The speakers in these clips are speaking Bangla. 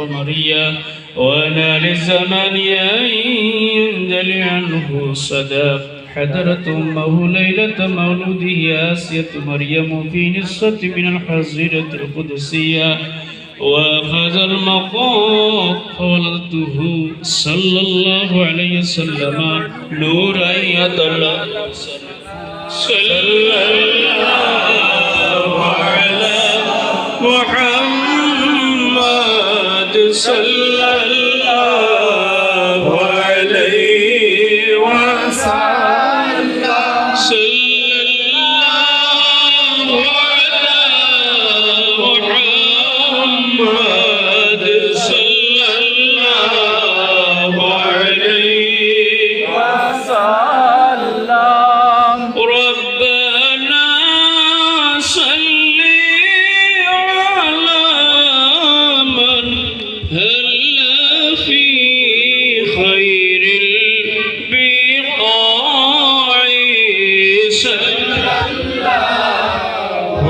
قمريا ونال الزمان ينجلي عنه صدى حضرت أمه ليلة مولوده آسية مريم في نصة من الحظيرة القدسية. وأخذ المقام فولدته صلى الله عليه وسلم نورا يدل صلى الله صلى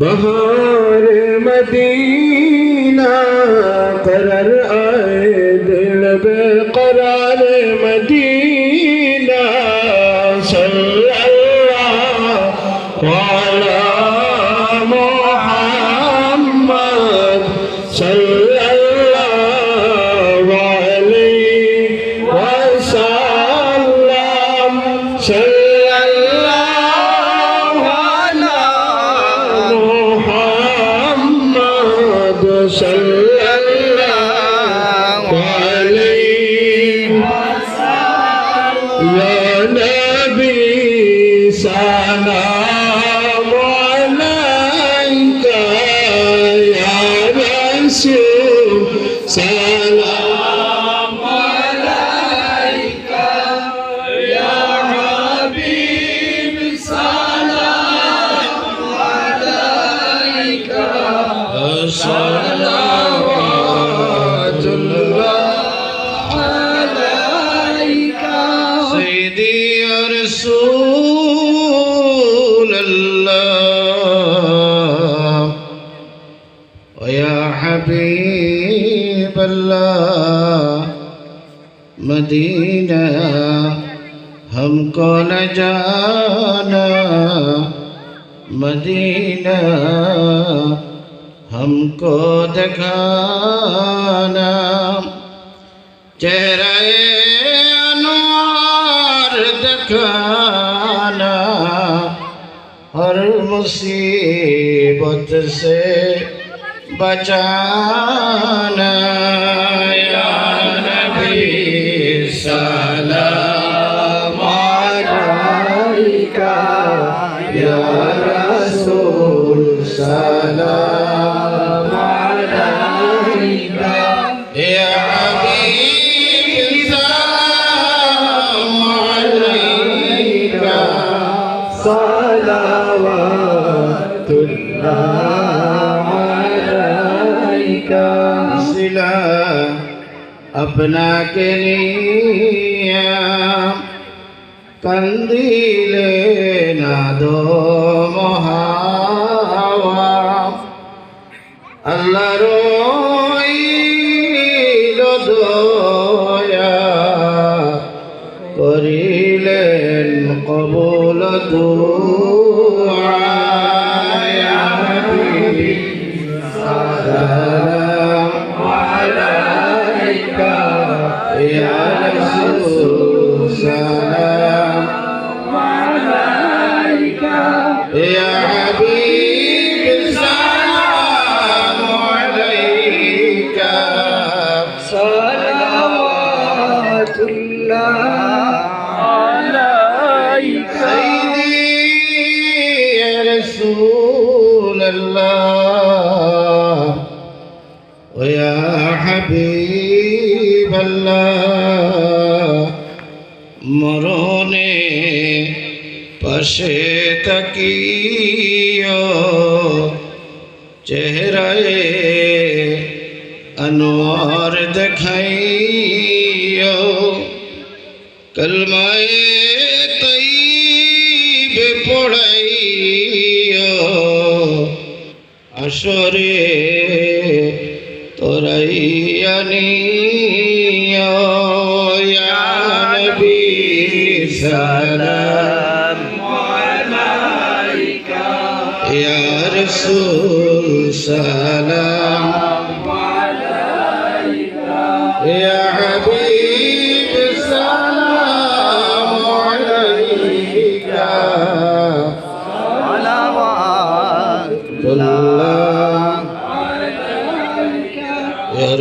बहार मदीना करर صلى الله عليه يا نبي سلام عليك हबीब अल्लाह मदीना, हमको न जाना। मदीना, हमको दिखाना। चेहरा अनवार दिखाना, हर मुसीबत से बचाना या नबी सलाम अलैका या रसूल सलाम अलैका या हबीब सलाम अलैका सलावतुल्लाह আপনাকে নিয়ে কন্দিলে নাদো মহাওয়া আল্লাহ রইল দয়া করিলেন কবল দূর رسول الله ويا حبيب الله مروني পাশে তাকিও চেহারায় अनवार दिखाइयो कलमाए পড়াইও। আসরে তোরাইয়া নিও ইয়া নবী সালাম। ইয়া রাসূল সালাম।